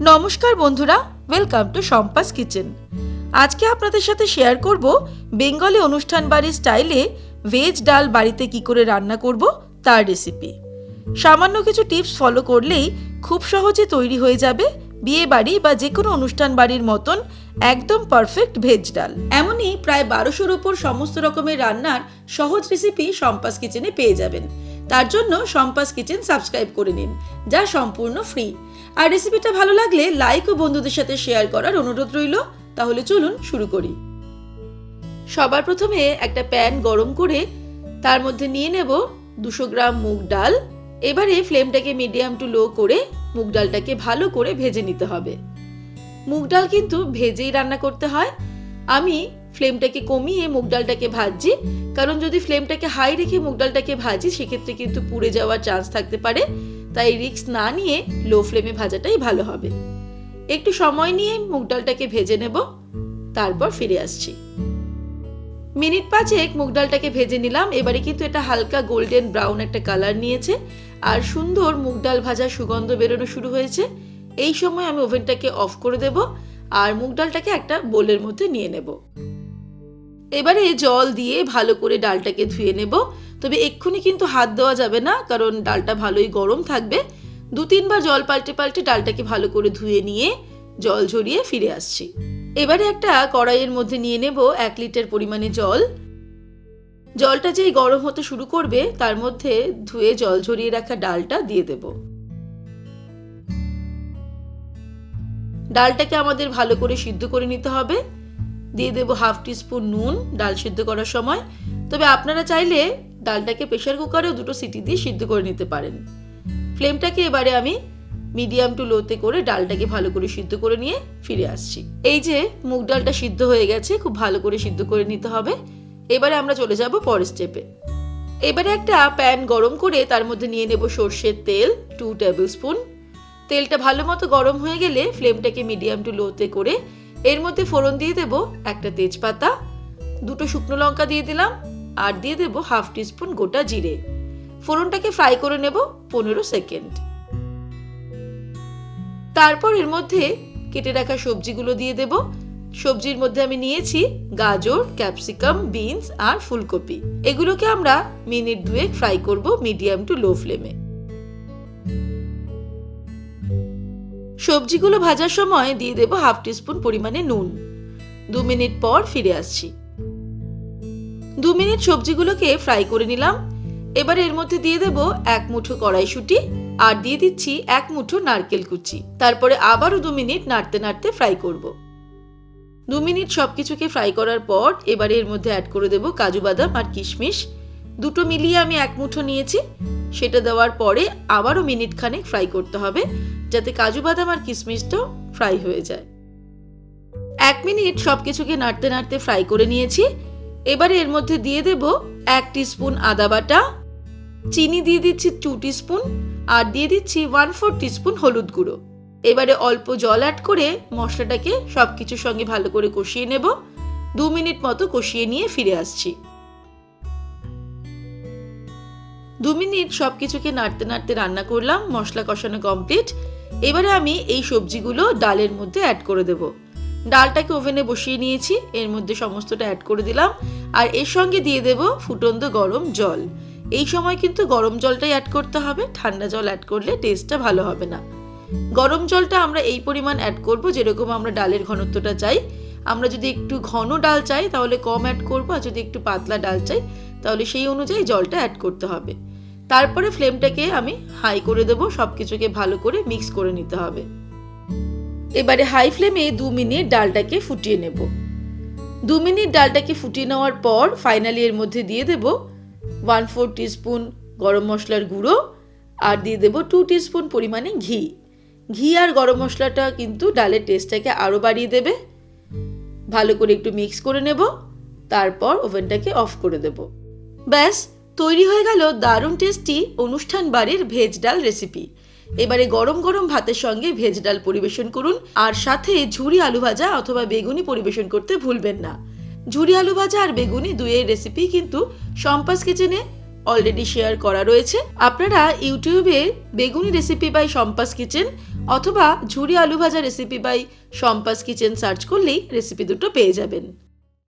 নমস্কার বন্ধুরা welcome to সম্পাস kitchen আজকে আপনাদের সাথে শেয়ার করব বেঙ্গলি অনুষ্ঠান বাড়ির স্টাইলে ভেজ ডাল বাড়িতে কি করে রান্না করব তার রেসিপি সামান্য কিছু টিপস ফলো করলেই খুব সহজে তৈরি হয়ে যাবে বিয়ে বাড়ি বা যে কোনো অনুষ্ঠান বাড়ির মতন একদম পারফেক্ট ভেজ ডাল। এমনই প্রায় বারোশোর ওপর সমস্ত রকমের রান্নার সহজ রেসিপি সম্পাস কিচেনে পেয়ে যাবেন। তার জন্য সম্পাস কিচেন সাবস্ক্রাইব করে নিন, যা সম্পূর্ণ ফ্রি। আর রেসিপিটা ভালো লাগলে লাইক ও বন্ধুদের সাথে শেয়ার করার অনুরোধ রইল। তাহলে চলুন শুরু করি। সবার প্রথমে একটা প্যান গরম করে তার মধ্যে নিয়ে নেব দুশো গ্রাম মুগ ডাল। এবারে ফ্লেমটাকে মিডিয়াম টু লো করে মুগ ডালটাকে ভালো করে ভেজে নিতে হবে। মুগ ডাল কিন্তু ভেজেই রান্না করতে হয়। আমি ফ্লেমটাকে কমিয়ে মুগ ডালটাকে ভাজছি। কারণ যদি ফ্লেমটাকে হাই রেখে মুগ ডালটাকে ভাজি, সেক্ষেত্রে কিন্তু পুড়ে যাওয়ার চান্স থাকতে পারে। তাই রিস্ক না নিয়ে লো ফ্লেমে ভাজাটাই ভালো হবে। একটু সময় নিয়ে মুগ ডালটাকে ভেজে নেব। তারপর ফিরে আসছি। মিনিট পাঁচেক মুগ ডালটাকে ভেজে নিলাম। এবারে কিন্তু এটা হালকা গোল্ডেন ব্রাউন একটা কালার নিয়েছে। আর সুন্দর মুগ ডাল ভাজা সুগন্ধ বেরোনো শুরু হয়েছে। এই সময় আমি ওভেনটাকে অফ করে দেব। আর মুগ ডালটাকে একটা বোলের মধ্যে নিয়ে নেব। এবারে জল দিয়ে ভালো করে ডালটাকে ধুয়ে নেব। তবে এক্ষুনি কিন্তু হাত দেওয়া যাবে না, কারণ ডালটা ভালোই গরম থাকবে। দু তিনবার জল পাল্টে পাল্টে ডালটাকে ভালো করে ধুয়ে নিয়ে জল ঝরিয়ে ফিরে আসছি। এবারে একটা কড়াইয়ের মধ্যে নিয়ে নেব এক লিটার পরিমাণে জল। জলটা যেই গরম হতে শুরু করবে, তার মধ্যে ধুয়ে জল ঝরিয়ে রাখা ডালটা দিয়ে দেব। ডালটাকে আমাদের ভালো করে সিদ্ধ করে নিতে হবে। দিয়ে দেবো হাফ টিস্পুন নুন, ডাল সিদ্ধ করার সময়। তবে আপনারা চাইলে ডালটাকে প্রেশার কুকারেও দুটো সিটি দিয়ে সিদ্ধ করে নিতে পারেন। ফ্লেমটাকে এবারে আমি মিডিয়াম টু লোতে করে ডালটাকে ভালো করে সিদ্ধ করে নিয়ে ফিরে আসছি। এই যে মুগ ডালটা সিদ্ধ হয়ে গেছে, খুব ভালো করে সিদ্ধ করে নিতে হবে। এবারে আমরা চলে যাব পরের স্টেপে এবারে একটা প্যান গরম করে তার মধ্যে নিয়ে নেব সর্ষের তেল টু টেবিল স্পুন তেলটা ভালো মতো গরম হয়ে গেলে ফ্লেমটাকে মিডিয়াম টু লোতে করে এর মধ্যে ফোড়ন দিয়ে দেব একটা তেজপাতা, দুটো শুকনো লঙ্কা দিয়ে দিলাম, আর দিয়ে দেব হাফ টিস্পুন গোটা জিরে। ফোড়নটাকে ফ্রাই করে নেব পনেরো সেকেন্ড। তারপর এর মধ্যে কেটে রাখা সবজিগুলো দিয়ে দেব। সবজির মধ্যে আমি নিয়েছি গাজর, ক্যাপসিকাম, বিনস আর ফুলকপি। এগুলোকে আমরা মিনিট দুয়েক ফ্রাই করব মিডিয়াম টু লো ফ্লেমে। সবজিগুলো ভাজার সময় দিয়ে দেব হাফ টিস্পুন পরিমাণে নুন। দু মিনিট পর ফিরে আসছি। দু মিনিট সবজিগুলোকে ফ্রাই করে নিলাম। এবার এর মধ্যে দিয়ে দেব এক মুঠো কড়াইশুঁটি আর দিয়ে দিচ্ছি এক মুঠো নারকেল কুচি। তারপরে আবারও দু মিনিট নাড়তে নাড়তে ফ্রাই করব। দু মিনিট সব কিছুকে ফ্রাই করার পর এবারে এর মধ্যে অ্যাড করে দেব কাজু বাদাম আর কিশমিশ। দুটো মিলিয়ে আমি এক মুঠো নিয়েছি। সেটা দেওয়ার পরে আবারও মিনিট খানেক ফ্রাই করতে হবে। যাতে কাজু বাদাম আর কিশমিশটাও ফ্রাই হয়ে যায়। এক মিনিট সব কিছুকে নাড়তে নাড়তে ফ্রাই করে নিয়েছি। এবারে এর মধ্যে দিয়ে দেব এক স্পুন আদা বাটা, চিনি দিয়ে দিচ্ছি টু স্পুন আর দিয়ে দিচ্ছি ওয়ান ফোর স্পুন হলুদ গুঁড়ো। এবারে অল্প জল অ্যাড করে মশলাটাকে সব কিছুর সঙ্গে ভালো করে কষিয়ে নেব। দু মিনিট মতো কষিয়ে নিয়ে ফিরে আসছি। দু মিনিট সব কিছুকে নাড়তে নাড়তে রান্না করলাম, মশলা কষানো কমপ্লিট এবারে আমি এই সবজিগুলো ডালের মধ্যে অ্যাড করে দেব। ডালটাকে ওভেনে বসিয়ে নিয়েছি, এর মধ্যে সমস্তটা অ্যাড করে দিলাম, আর এর সঙ্গে দিয়ে দেব ফুটন্ত গরম জল। এই সময় কিন্তু গরম জলটাই অ্যাড করতে হবে, ঠান্ডা জল অ্যাড করলে টেস্টটা ভালো হবে না। গরম জলটা আমরা এই পরিমাণ অ্যাড করব, যেরকম আমরা ডালের ঘনত্বটা চাই। আমরা যদি একটু ঘন ডাল চাই, তাহলে কম অ্যাড করব, আর যদি একটু পাতলা ডাল চাই, তাহলে সেই অনুযায়ী জলটা অ্যাড করতে হবে। তারপরে ফ্লেমটাকে আমি হাই করে দেবো সব কিছুকে ভালো করে মিক্স করে নিতে হবে। এবারে হাই ফ্লেমে দু মিনিট ডালটাকে ফুটিয়ে নেব। দু মিনিট ডালটাকে ফুটিয়ে নেওয়ার পর ফাইনালি এর মধ্যে দিয়ে দেব ওয়ান ফোর টিস্পুন গরম মশলার গুঁড়ো আর দিয়ে দেব টু টিস্পুন পরিমাণে ঘি। ঘি আর গরম মশলাটা কিন্তু ডালের টেস্টটাকে আরও বাড়িয়ে দেবে। ভালো করে একটু মিক্স করে নেব, তারপর ওভেনটাকে অফ করে দেব। ব্যাস তৈরি হয়ে গেল দারুণ টেস্টি অনুষ্ঠান বাড়ির ভেজ ডাল রেসিপি এবারে গরম গরম ভাতের সঙ্গে ভেজ ডাল পরিবেশন করুন, আর সাথে ঝুরি আলু ভাজা অথবা বেগুনি পরিবেশন করতে ভুলবেন না। ঝুরি আলু ভাজা আর বেগুনি দুইয়ের রেসিপি কিন্তু সম্পাস কিচেনে অলরেডি শেয়ার করা রয়েছে। আপনারা ইউটিউবে বেগুনি রেসিপি বাই সম্পাস কিচেন অথবা ঝুরি আলু ভাজা recipe by Sampa's kitchen search করলেই রেসিপি দুটো পেয়ে যাবেন।